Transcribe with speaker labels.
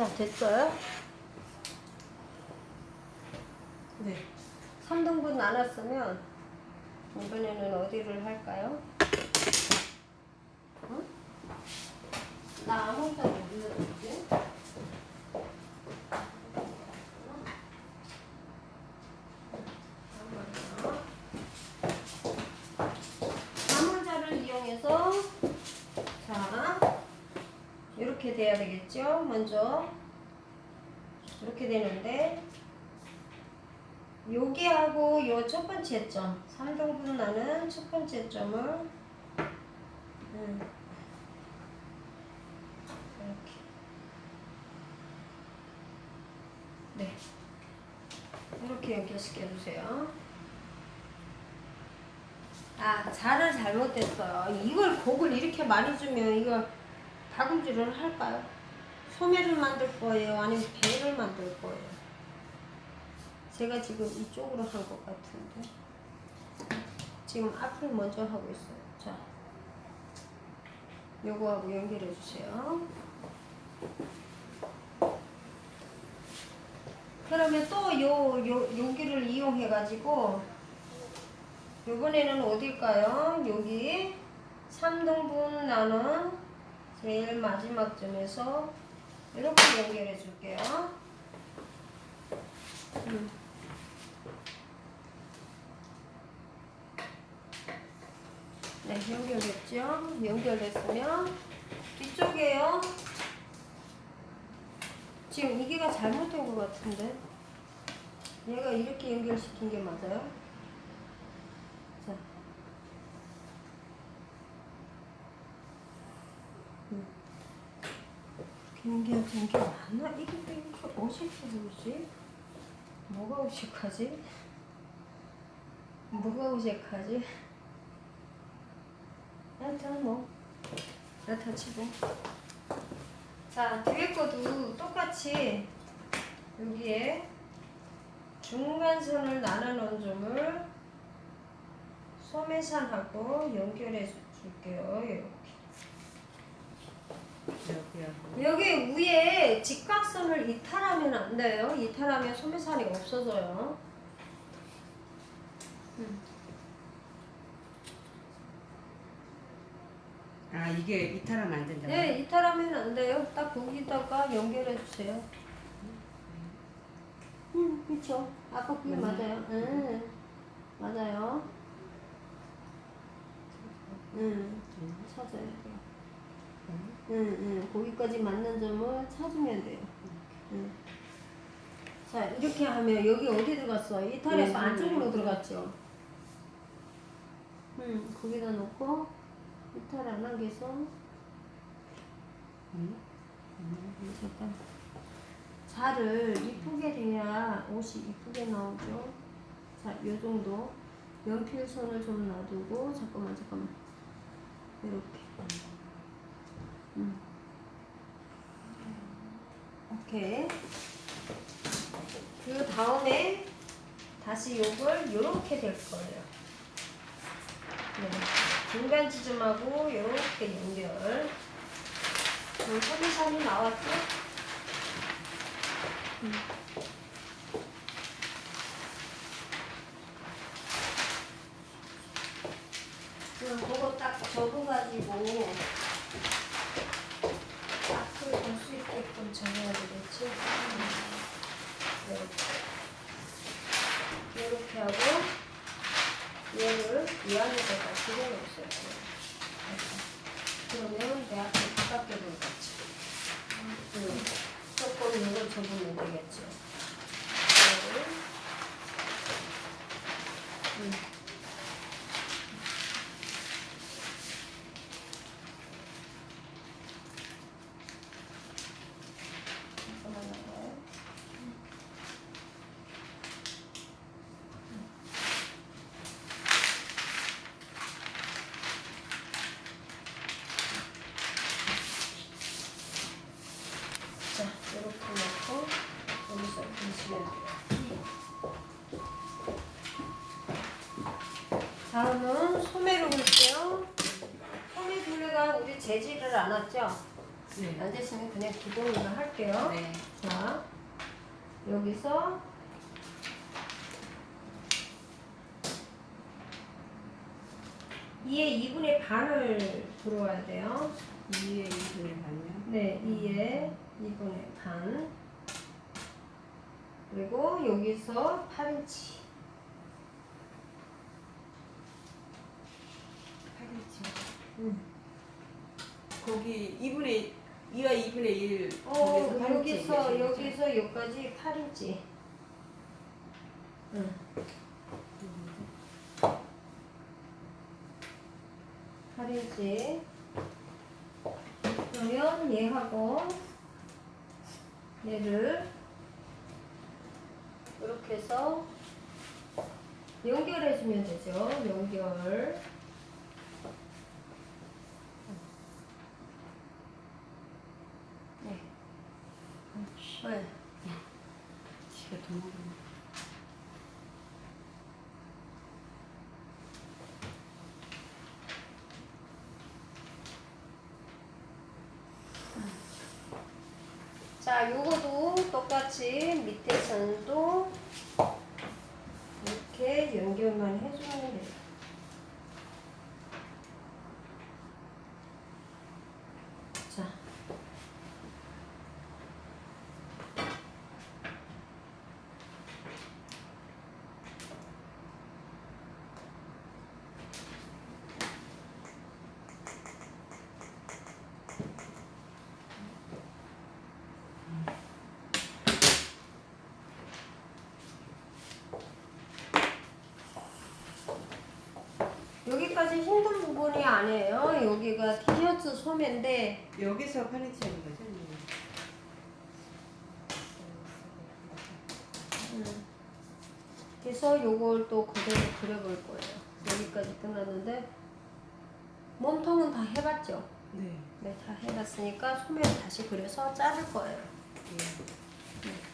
Speaker 1: 자, 됐어요? 네. 3등분 나눴으면 이번에는 어디를 할까요? 응? 나 아무것도 안 눌렀지? 자문자를 이용해서 자 이렇게 돼야 되겠죠? 먼저 이렇게 되는데 여기하고 요 첫 번째 점 3등분 나는 첫 번째 점을 음, 이렇게 네 이렇게 연결시켜 주세요. 아, 자를 잘못했어요. 이걸 곡을 이렇게 많이 주면 이거 다금질을 할까요? 소매를 만들 거예요? 아니면 배를 만들 거예요? 제가 지금 이쪽으로 한 것 같은데. 지금 앞을 먼저 하고 있어요. 자, 요거하고 연결해 주세요. 그러면 또 요, 요, 여기를 이용해 가지고 이번에는 어딜까요? 여기 3등분 나는 제일 마지막 점에서 이렇게 연결해 줄게요. 음. 네, 연결됐죠? 연결됐으면 뒤쪽에요. 지금 이게가 잘못된 것 같은데 얘가 이렇게 연결시킨 게 맞아요? 자. 음. 연결된 게 맞나? 이게 왜 이렇게 어색해 보이지? 뭐가 어색하지? 뭐가 어색하지? 하여튼 뭐 그렇다 치고 자 뒤에 거도 똑같이 여기에 중간선을 나눠놓은 점을 소매산하고 연결해 주- 줄게요
Speaker 2: 여기
Speaker 1: 위에 직각선을 이탈하면 안 돼요 이탈하면 소매산이 없어져요 음.
Speaker 2: 아 이게 이탈하면 안 된다고?
Speaker 1: 네, 이탈하면 안 돼요. 딱 거기다가 연결해 주세요. 음, 그렇죠. 아까 그게
Speaker 2: 맞나요?
Speaker 1: 맞아요. 음, 맞아요. 음, 찾아야 돼요. 음, 음, 거기까지 맞는 점을 찾으면 돼요. 음. 자, 이렇게 하면 여기 어디 들어갔어? 이탈해서
Speaker 2: 음.
Speaker 1: 안쪽으로 들어갔죠. 음, 거기다 놓고 이탈 안 하게 해서
Speaker 2: 음.
Speaker 1: 잠깐 자를 이쁘게 돼야 옷이 이쁘게 나오죠. 자, 요 정도 연필선을 좀 놔두고 잠깐만 잠깐만 이렇게. 음. 오케이. 그 다음에 다시 요걸 요렇게 될 거예요. 네. 중간 지점하고 요렇게 연결. 그 소리산이 나왔죠? 음. 그럼 그거 딱 적어가지고 앞을 볼 수 있게끔 적어야 되겠지? 이렇게. 이렇게 하고 얘를 이 안에다가 집어넣었어요. 그러면 내 앞에 가깝게 보겠지. 음, 조금 이걸 접으면 되겠죠. 이거를. 음. 잠깐만요. 자, 이렇게 놓고 여기서 보시면 돼요. 다음은 소매로 볼게요. 소매 둘레가 우리 재질을 안 왔죠?
Speaker 2: 네.
Speaker 1: 안 됐으면 그냥 기본으로 할게요.
Speaker 2: 네.
Speaker 1: 자, 여기서 이에 2분의 반을 들어와야 돼요.
Speaker 2: 2의 2분의 반요.
Speaker 1: 네, 2에 2분의 반. 그리고 여기서 8인치.
Speaker 2: 8인치.
Speaker 1: 음.
Speaker 2: 거기 2분의 2와 2분의 1
Speaker 1: 어,
Speaker 2: 거기서 8인치
Speaker 1: 여기서,
Speaker 2: 얘기하시는 거죠?
Speaker 1: 여기서 여기까지 8인치. 응. 8인치. 그러면 얘하고 얘를 이렇게 해서 연결해주면 되죠. 연결. 네. 네.
Speaker 2: 지가 도망가
Speaker 1: 자, 요거도 똑같이 밑에 선도 이렇게 연결만 해주면 돼요. 자. 여기까지 힘든 부분이 아니에요. 여기가 티셔츠 소매인데
Speaker 2: 여기서 8인치 하는 거죠?
Speaker 1: 음. 그래서 요걸 또 그대로 그려볼 거예요. 여기까지 끝났는데 몸통은 다 해봤죠?
Speaker 2: 네.
Speaker 1: 네, 다 해봤으니까 소매를 다시 그려서 자를 거예요.
Speaker 2: 네.